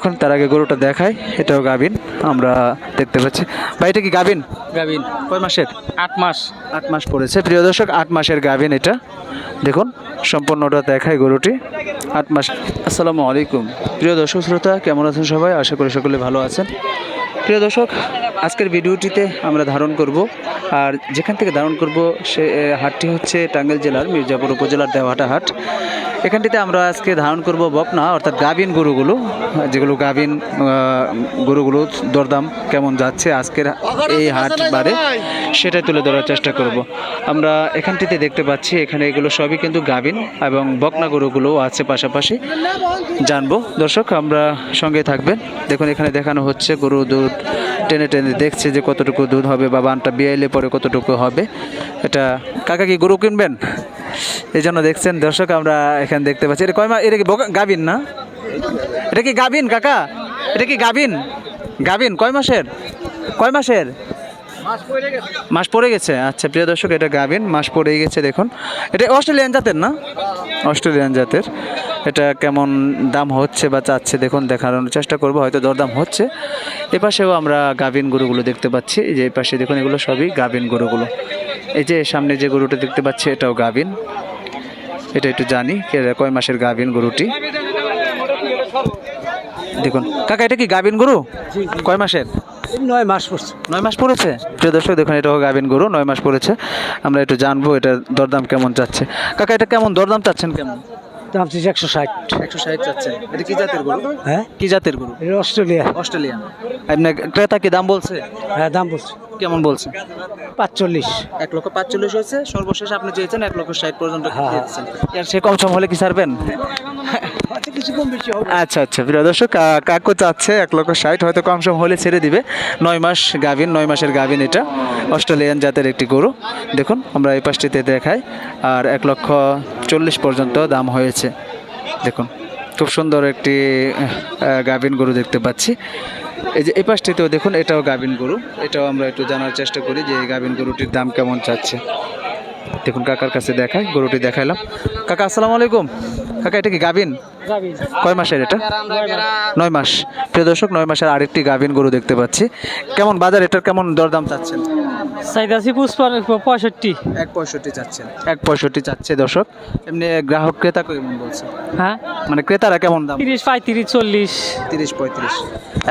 এখন তার আগে গরুটা দেখায় এটাও গাভিন আমরা দেখতে পাচ্ছি। ভাই এটা কি গাভিন? গাভিন। কয় মাসের? আট মাস। আট মাস পড়েছে। প্রিয় দর্শক আট মাসের গাভিন এটা। দেখুন সম্পূর্ণটা দেখায় গরুটি। আট মাস। আসসালামু আলাইকুম। প্রিয় দর্শক শ্রোতা কেমন আছেন সবাই? আশা করি সকলে ভালো আছেন। প্রিয় দর্শক, আজকের ভিডিওটিতে আমরা ধারণ করব, আর যেখান থেকে ধারণ করব সে হাটটি হচ্ছে টাঙ্গাইল জেলার মির্জাপুর উপজেলার দেওয়াটা হাট। এখানটিতে আমরা আজকে ধারণ করব বকনা অর্থাৎ গাভিন গরুগুলো, যেগুলো গাভিন গরুগুলো দরদাম কেমন যাচ্ছে আজকের এই হাট বারে সেটাই তুলে ধরার চেষ্টা করব। আমরা এখানটিতে দেখতে পাচ্ছি, এখানে এগুলো সবই কিন্তু গাভিন এবং বকনা গরুগুলো আছে পাশাপাশি। জানব, দর্শক, আমরা সঙ্গে থাকবেন। দেখুন, এখানে দেখানো হচ্ছে গরু দুধ টেনে টেনে দেখছে যে কতটুকু দুধ হবে বা বানটা বিয়াইলে পরে কতটুকু হবে। এটা কাকা কি গরু কিনবেন? এই জন্য দেখছেন দর্শক, আমরা এখানে দেখতে পাচ্ছি। এটা কয় মা এটা কি গাভিন না? এটা কি গাভিন কাকা? এটা কি গাভিন? গাভিন, কয় মাসের? কয় মাসের? মাস পড়ে গেছে। আচ্ছা প্রিয় দর্শক, এটা গাভিন, মাস পড়ে গেছে, দেখুন। এটা অস্ট্রেলিয়ান জাতের না? অস্ট্রেলিয়ান জাতের। এটা কেমন দাম হচ্ছে বা চাচ্ছে দেখুন দেখানোর চেষ্টা করব হয়তো দরদাম হচ্ছে। এপাশেও আমরা গাভিন গরুগুলো দেখতে পাচ্ছি। এই যে এই পাশে দেখুন এগুলো সবই গাভিন গরুগুলো। এই যে সামনে যে গরুটা দেখতে পাচ্ছি এটাও গাভিন। এটা একটু জানি কে- কয় মাসের গাভিন গরুটি? দেখুন কাকা এটা কি গাভিন গরু? কয় মাসের? নয় মাস পড়ছে। নয় মাস পড়েছে? প্রিয় দর্শক দেখুন এটাও গাভিন গরু নয় মাস পড়েছে। আমরা একটু জানব এটা দরদাম কেমন চাচ্ছে। কাকা এটা কেমন দরদাম চাচ্ছেন কেমন? দাম চাইছে একশো ষাট। একশো ষাট চাচ্ছেন এটা কি জাতের গরু? হ্যাঁ? কি জাতের গরু? এটা অস্ট্রেলিয়া। অস্ট্রেলিয়ান আপনার ক্রেতা কি দাম বলছে? হ্যাঁ দাম বলছে। কেমন বলছে? পাঁচচল্লিশ। এক লক্ষ পাঁচচল্লিশ হয়েছে। সর্বশেষ আপনি চেয়েছেন এক লক্ষ ষাট পর্যন্ত হ্যাঁ। দিয়েছেন। সে কম সম হলে কি ছাড়বেন? আচ্ছা আচ্ছা আচ্ছা প্রিয় দর্শক কাকু চাচ্ছে এক লক্ষ ষাট, হয়তো কম সম হলে ছেড়ে দিবে। নয় মাস গাভিন নয় মাসের গাভিন এটা। অস্ট্রেলিয়ান জাতের একটি গরু। দেখুন, আমরা এই পাশটিতে দেখাই। আর এক লক্ষ চল্লিশ পর্যন্ত দাম হয়েছে। দেখুন, খুব সুন্দর একটি গাভিন গরু দেখতে পাচ্ছি। এই যে, এই পাশটিতেও দেখুন, এটাও গাভিন গরু। এটাও আমরা একটু জানার চেষ্টা করি যে এই গাভিন গরুটির দাম কেমন চাচ্ছে। দেখুন, কাকার কাছে দেখাই, গরুটি দেখাইলাম। কাকা, আসসালামু আলাইকুম। কাকা এটা কি গাভিন? কয় মাসের এটা? নয় মাস। প্রিয় দর্শক নয় মাসের আরেকটি গাভিন গরু দেখতে পাচ্ছি। কেমন বাজার? এটার কেমন দরদাম চাচ্ছেন? চাইতাছি পুষ্পান পঁয়ষট্টি। এক পঁয়ষট্টি চাচ্ছেন। এক পঁয়ষট্টি চাচ্ছে দর্শক। এমনি গ্রাহক ক্রেতা কেমন বলছে? হ্যাঁ? মানে ক্রেতারা কেমন দাম? তিরিশ পঁয়ত্রিশ চল্লিশ। তিরিশ পঁয়ত্রিশ।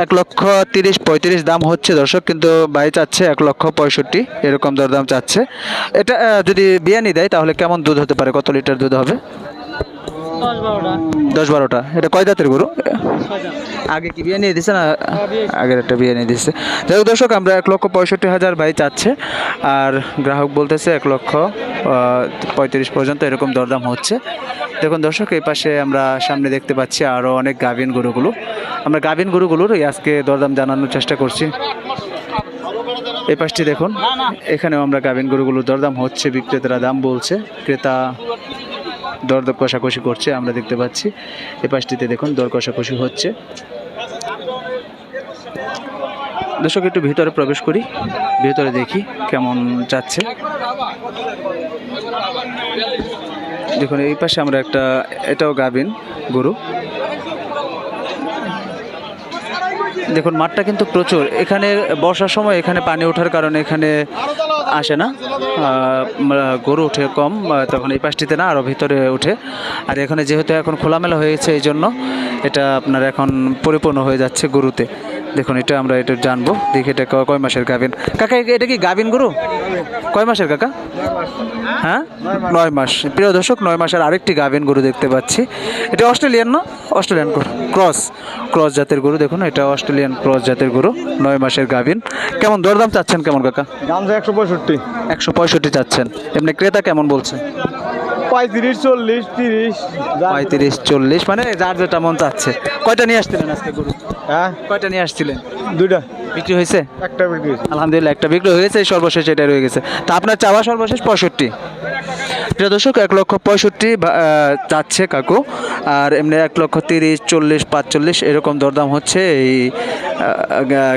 এক লক্ষ তিরিশ পঁয়ত্রিশ দাম হচ্ছে দর্শক কিন্তু বাই চাচ্ছে এক লক্ষ পঁয়ষট্টি। এরকম দরদাম চাচ্ছে। এটা যদি বিয়ানি দেয় তাহলে কেমন দুধ হতে পারে? কত লিটার দুধ হবে? দশ বারোটা। এটা কয় জাতের গরু? আগে কি বিয়ে নিয়ে দিছে না? আগের একটা বিয়ে নিয়ে দিচ্ছে যাই হোক দর্শক আমরা এক লক্ষ পঁয়ষট্টি হাজার ভাই চাচ্ছে। আর গ্রাহক বলতেছে এক লক্ষ পঁয়ত্রিশ পর্যন্ত এরকম দরদাম হচ্ছে। দেখুন দর্শক এই পাশে আমরা সামনে দেখতে পাচ্ছি আরও অনেক গাভিন গরুগুলো। আমরা গাভিন গরুগুলোর এই আজকে দরদাম জানানোর চেষ্টা করছি। এই পাশটি দেখুন এখানেও আমরা গাভিন গরুগুলোর দরদাম হচ্ছে। বিক্রেতারা দাম বলছে। ক্রেতা দর কষাকষি করছে, আমরা দেখতে পাচ্ছি। এই পাশটিতে দেখুন, দর কষাকষি হচ্ছে। দর্শক, একটু ভিতরে প্রবেশ করি, ভিতরে দেখি কেমন যাচ্ছে। দেখুন, এই পাশে আমরা একটা, এটাও গাবিন গরু। দেখুন, মাঠটা কিন্তু প্রচুর। এখানে বর্ষার সময় এখানে পানি ওঠার কারণে এখানে আসে না। গরু উঠে কম তখন এই পাশটিতে না আরও ভিতরে ওঠে আর এখানে যেহেতু এখন খোলামেলা হয়েছে এই জন্য এটা আপনার এখন পরিপূর্ণ হয়ে যাচ্ছে গরুতে। দেখুন এটা আমরা এটা জানব। দেখি এটা কয় মাসের গাভিন? কাকা এটা কি গাভিন গরু? কয় মাসের কাকা? হ্যাঁ? নয় মাস। প্রিয় দর্শক নয় মাসের আরেকটি গাভিন গরু দেখতে পাচ্ছি। এটা অস্ট্রেলিয়ান না? অস্ট্রেলিয়ান গরু। ক্রস। ক্রস জাতের গরু দেখুন এটা অস্ট্রেলিয়ান ক্রস জাতের গরু। নয় মাসের গাভিন। কেমন দরদাম চাচ্ছেন কেমন কাকা? দাম একশো পঁয়ষট্টি। একশো পঁয়ষট্টি চাচ্ছেন। এমনি ক্রেতা কেমন বলছে? পঁয়ত্রিশ চল্লিশ তিরিশ পঁয়ত্রিশ চল্লিশ মানে যার যেটা মন চাচ্ছে। কয়টা নিয়ে আসছিলেন আজকে গরু? হ্যাঁ? কয়টা নিয়ে আসছিলেন? দুইটা। বিক্রি হয়েছে? একটা বিক্রি। আলহামদুলিল্লাহ একটা বিক্রি হয়েছে সর্বশেষ এটা রয়ে গেছে। তা আপনার চাওয়া সর্বশেষ পঁয়ষট্টি। প্রিয় দর্শক এক লক্ষ পঁয়ষট্টি চাচ্ছে কাকু। আর এমনি এক লক্ষ তিরিশ চল্লিশ পাঁচচল্লিশ এরকম দরদাম হচ্ছে এই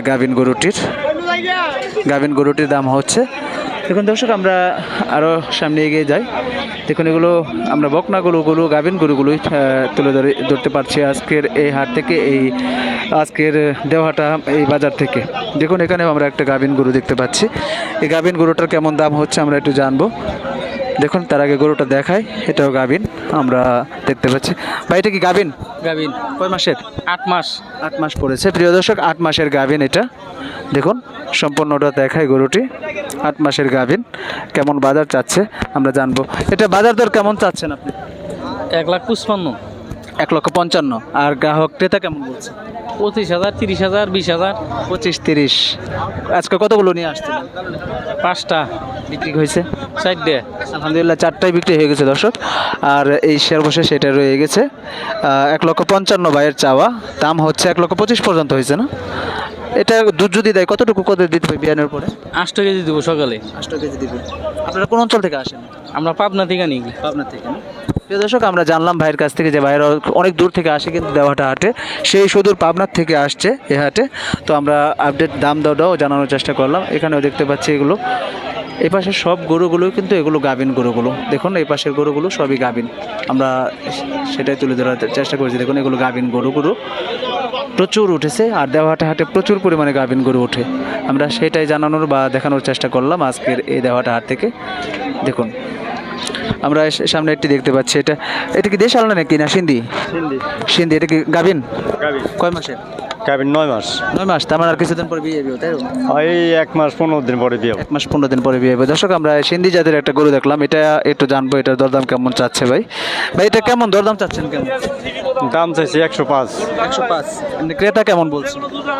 গাভিন গরুটির। গাভিন গরুটির দাম হচ্ছে। দেখুন দর্শক আমরা আরও সামনে এগিয়ে যাই। দেখুন এগুলো আমরা বকনা গরুগুলো গাভিন গরুগুলোই তুলে ধরে ধরতে পারছি আজকের এই হাট থেকে এই আজকের দেওয়াটা এই বাজার থেকে। দেখুন এখানে আমরা একটা গাভিন গরু দেখতে পাচ্ছি। এই গাভিন গরুটার কেমন দাম হচ্ছে আমরা একটু জানব। দেখুন তার আগে গরুটা দেখাই এটাও গাভিন আমরা দেখতে পাচ্ছি। ভাই এটা কি গাভিন? গাবিন কয় মাসের? আট মাস। আট মাস পড়েছে। প্রিয় দর্শক আট মাসের গাভিন এটা। দেখুন সম্পূর্ণটা দেখায় গরুটি। আট মাসের গাভিন। কেমন বাজার চাচ্ছে আমরা জানব। এটা বাজার দর কেমন চাচ্ছেন আপনি? এক লাখ পুষ্পান্ন এক লক্ষ পঞ্চান্ন। আর গ্রাহক ক্রেতা কেমন বলছে? পঁচিশ হাজার তিরিশ হাজার বিশ হাজার। পঁচিশ তিরিশ। আজকে কতগুলো নিয়ে আসছে পাঁচটা। বিক্রি হয়েছে? চারটে আলহামদুলিল্লাহ চারটাই বিক্রি হয়ে গেছে দর্শক। আর এই সর্বশেষ সেটা রয়ে গেছে। এক লক্ষ পঞ্চান্ন বাইয়ের চাওয়া। দাম হচ্ছে এক লক্ষ পঁচিশ পর্যন্ত হয়েছে না? এটা দুধ যদি দেয় কতটুকু কত দিতে হবে বিয়ানের পরে আষ্ট কেজি দেবো সকালে। আটটা কেজি দিবে। আপনারা কোন অঞ্চল থেকে আসেন? আমরা পাবনা থেকে নিই পাবনা থেকে। না প্রিয় দর্শক আমরা জানলাম ভাইয়ের কাছ থেকে যে ভাইয়ের অনেক দূর থেকে আসে কিন্তু দেওয়াটা হাটে। সেই সুদূর পাবনার থেকে আসছে এ হাটে। তো আমরা আপডেট দাম দরটাও জানানোর চেষ্টা করলাম। এখানেও দেখতে পাচ্ছি এগুলো। এই পাশের সব গরুগুলো কিন্তু এগুলো গাভিন গরুগুলো। দেখুন এই পাশের গরুগুলো সবই গাভিন। আমরা সেটাই তুলে ধরার চেষ্টা করেছি। দেখুন এগুলো গাভিন গরুগুলো প্রচুর উঠেছে আর দেওয়াটা হাটে প্রচুর পরিমাণে গাভিন গরু ওঠে। আমরা সেটাই জানানোর বা দেখানোর চেষ্টা করলাম আজকের এই দেওয়াটা হাট থেকে। দেখুন আমরা সামনে একটি দেখতে পাচ্ছি এটা এটা কি দেশ আলো নাকি না সিন্ধি? সিন্ধি। এটা কি গাভিন। কয় মাসের? গাবিন নয় মাস। নয় মাস তার মানে আর কিছুদিন পরে বিয়ে হবে তাই এই এক মাস পনেরো দিন পরে বিয়ে এক মাস পনেরো দিন পরে বিয়ে হবে দর্শক আমরা সিন্ধি জাতের একটা গরু দেখলাম এটা একটু জানব এটার দরদাম কেমন চাচ্ছে ভাই? ভাই এটা কেমন দরদাম চাচ্ছেন কেমন? দাম চাইছি একশো পাঁচ। একশো পাঁচ। ক্রেতা কেমন বলছে?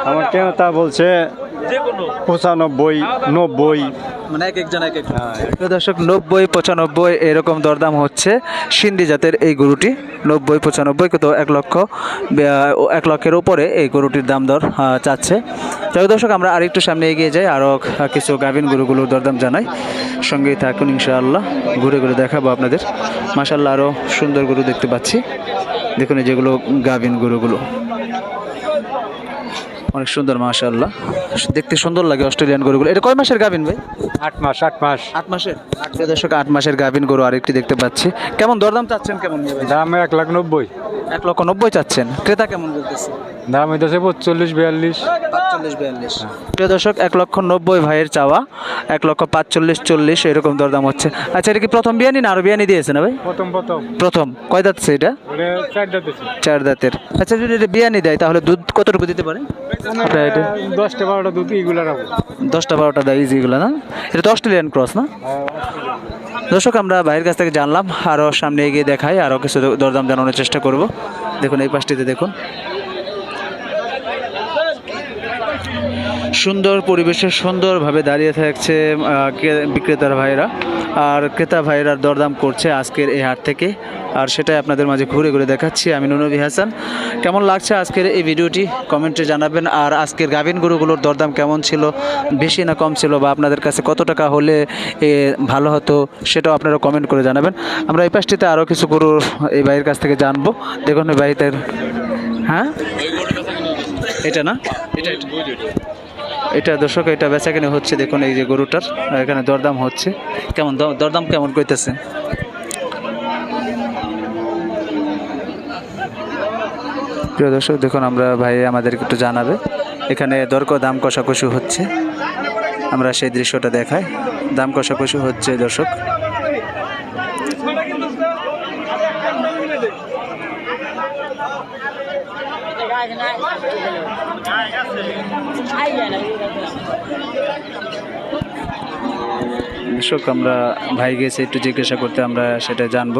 আমার কেন তা বলছে পঁচানব্বই নব্বই। মানে এক একজন এক এক দর্শক, নব্বই পঁচানব্বই এরকম দরদাম হচ্ছে সিন্ধি জাতের এই গরুটি। নব্বই পঁচানব্বই কত? এক লক্ষ এক লক্ষের উপরে এই গরুটির দাম দর চাচ্ছে। যাই দর্শক, আমরা আরেকটু সামনে এগিয়ে যাই। আরও কিছু গাভিন গরুগুলোর দরদাম জানাই। সঙ্গেই থাকুন ইনশাআল্লাহ। ঘুরে ঘুরে দেখাবো আপনাদের। মাসাল্লাহ আরও সুন্দর গরু দেখতে পাচ্ছি। দেখুন যেগুলো গাভিন গরুগুলো। অনেক সুন্দর, মাশাআল্লাহ। দেখতে সুন্দর লাগে অস্ট্রেলিয়ান গরুগুলো। এটা কয় মাসের গাভিন ভাই? আট মাস আট মাস। আট মাসের? প্রিয় দর্শক আট মাসের গাভিন গরু আরেকটি দেখতে পাচ্ছি। কেমন দরদাম চাচ্ছেন কেমন দাম এক লাখ নব্বই। এক লক্ষ নব্বই চাচ্ছেন। ক্রেতা কেমন বলতেছে? দাম হইতেছে পঁচল্লিশ বিয়াল্লিশ। পাঁচচল্লিশ বিয়াল্লিশ। প্রিয় দর্শক এক লক্ষ নব্বই ভাইয়ের চাওয়া এক লক্ষ পাঁচচল্লিশ চল্লিশ এরকম দরদাম হচ্ছে। আচ্ছা এটা কি প্রথম বিয়ানি না আরও বিয়ানি দিয়েছে না ভাই? প্রথম প্রথম। প্রথম। কয় দাঁতছে এটা? চার দাঁতের। আচ্ছা যদি এটা বিয়ানি দেয় তাহলে দুধ কতটুকু দিতে পারে? দশটা বারোটা রাখব। দশটা বারোটা দেয় ইজিগুলো না? এটা তো অস্ট্রেলিয়ান ক্রস না? দর্শক, আমরা বাইরের কাছ থেকে জানলাম আরও সামনে এগিয়ে দেখাই আরও কিছু দরদাম জানানোর চেষ্টা করব। দেখুন, এই পাশটিতে দেখুন। সুন্দর পরিবেশে সুন্দরভাবে দাঁড়িয়ে থাকছে বিক্রেতার ভাইরা। আর ক্রেতা ভাইরা দরদাম করছে আজকের এই হাট থেকে। আর সেটাই আপনাদের মাঝে ঘুরে ঘুরে দেখাচ্ছি। আমি নুনবি হাসান। কেমন লাগছে আজকের এই ভিডিওটি? কমেন্টে জানাবেন। আর আজকের গাভিন গরুগুলোর দরদাম কেমন ছিল? বেশি না কম ছিল বা আপনাদের কাছে কত টাকা হলে ভালো হতো, সেটাও আপনারা কমেন্ট করে জানাবেন। আমরা এই পাশটিতে আরও কিছু গরু এই ভাইয়ের কাছ থেকে জানব। দেখুন এই ভাইদের হ্যাঁ? এটা না? এটা এটা দর্শক, এটা বেচা কেনে হচ্ছে, দেখুন এই যে গরুটার, এখানে দরদাম হচ্ছে। কেমন দরদাম কেমন কইতেছে? প্রিয় দর্শক, দেখুন আমরা ভাই আমাদেরকে একটু জানাবে। এখানে দরক দাম কষাকষি হচ্ছে। আমরা সেই দৃশ্যটা দেখাই। দাম কষাকষি হচ্ছে দর্শক। দর্শক, আমরা ভাই গেছে একটু জিজ্ঞাসা করতে আমরা সেটা জানব,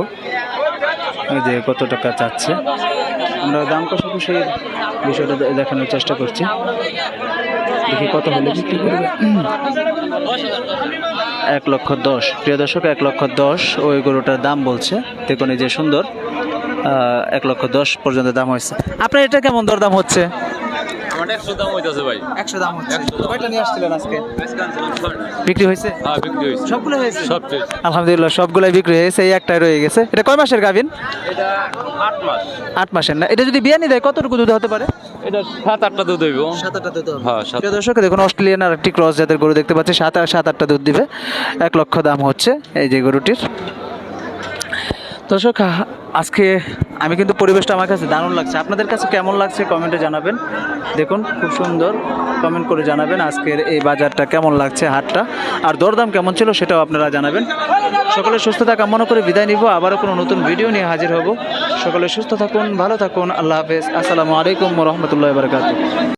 যে কত টাকা চাচ্ছে। আমরা দাম কষাকষির বিষয়টা দেখানোর চেষ্টা করছি। দেখি কত হলে বিক্রি করবে। এক লক্ষ দশ। প্রিয় দর্শক, এক লক্ষ দশ, ওই গরুটার দাম বলছে। দেখুন, এই যে সুন্দর। এক লক্ষ দশ পর্যন্ত দাম হয়েছে। আপনার এটা কেমন দর দাম হচ্ছে। আলহামদুলিল্লাহ সবগুলাই বিক্রি হয়েছে এই একটাই রয়ে গেছে। এটা কয় মাসের গাভিন? এটা আট মাস। আট মাসের না? এটা যদি বিয়ানি দেয় কতটুকু দুধ হতে পারে? এটা সাত আটটা দুধ সাত আটটা দুধ হ্যাঁ দর্শক দেখুন অস্ট্রেলিয়ান আর একটি ক্রস জাতের গরু দেখতে পাচ্ছি সাত সাত আটটা দুধ দিবে। এক লক্ষ দাম হচ্ছে এই যে গরুটির। দর্শক আজকে আমি কিন্তু পরিবেশটা আমার কাছে দারুণ লাগছে। আপনাদের কাছে কেমন লাগছে কমেন্টে জানাবেন। দেখুন, খুব সুন্দর কমেন্ট করে জানাবেন আজকের এই বাজারটা কেমন লাগছে, হাটটা। আর দরদাম কেমন ছিল সেটাও আপনারা জানাবেন। সকলে সুস্থতা কামনা করে বিদায় নিব। আবারও কোনো নতুন ভিডিও নিয়ে হাজির হব। সকলে সুস্থ থাকুন, ভালো থাকুন। আল্লাহ হাফেজ। আসসালামু আলাইকুম রহমতুল্লাহ বারকাত